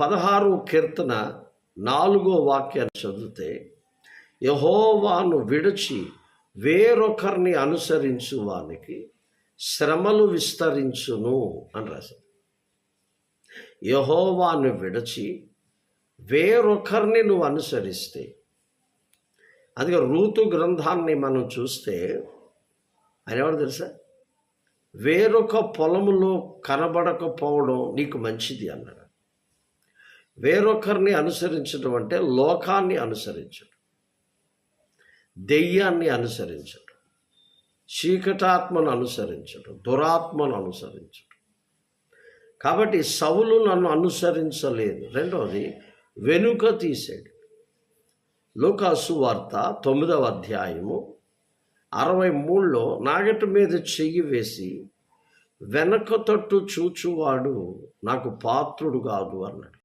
పదహారు కీర్తన నాలుగో వాక్యాన్ని చదివితే యహోవాను విడిచి వేరొకరిని అనుసరించు వానికి శ్రమలు విస్తరించును అని రాశారు. యహోవాను విడిచి వేరొకరిని నువ్వు అనుసరిస్తే అందుకే రూతు గ్రంథాన్ని మనం చూస్తే అనేవాడు తెలుసా? వేరొక పొలములో కనబడకపోవడం నీకు మంచిది అన్నాడు. వేరొకరిని అనుసరించడం అంటే లోకాన్ని అనుసరించడం. దెయ్యాన్ని అనుసరించడం. చీకటాత్మను అనుసరించడం. దురాత్మను అనుసరించడం. కాబట్టి సవులు నన్ను అనుసరించలేదు. రెండవది వెనుక తీసాడు. లోకాసు వార్త తొమ్మిదవ అధ్యాయము అరవై మూడులో నాగటి మీద చెయ్యి వేసి వెనక తట్టు చూచువాడు నాకు పాత్రుడు కాదు అన్నాడు.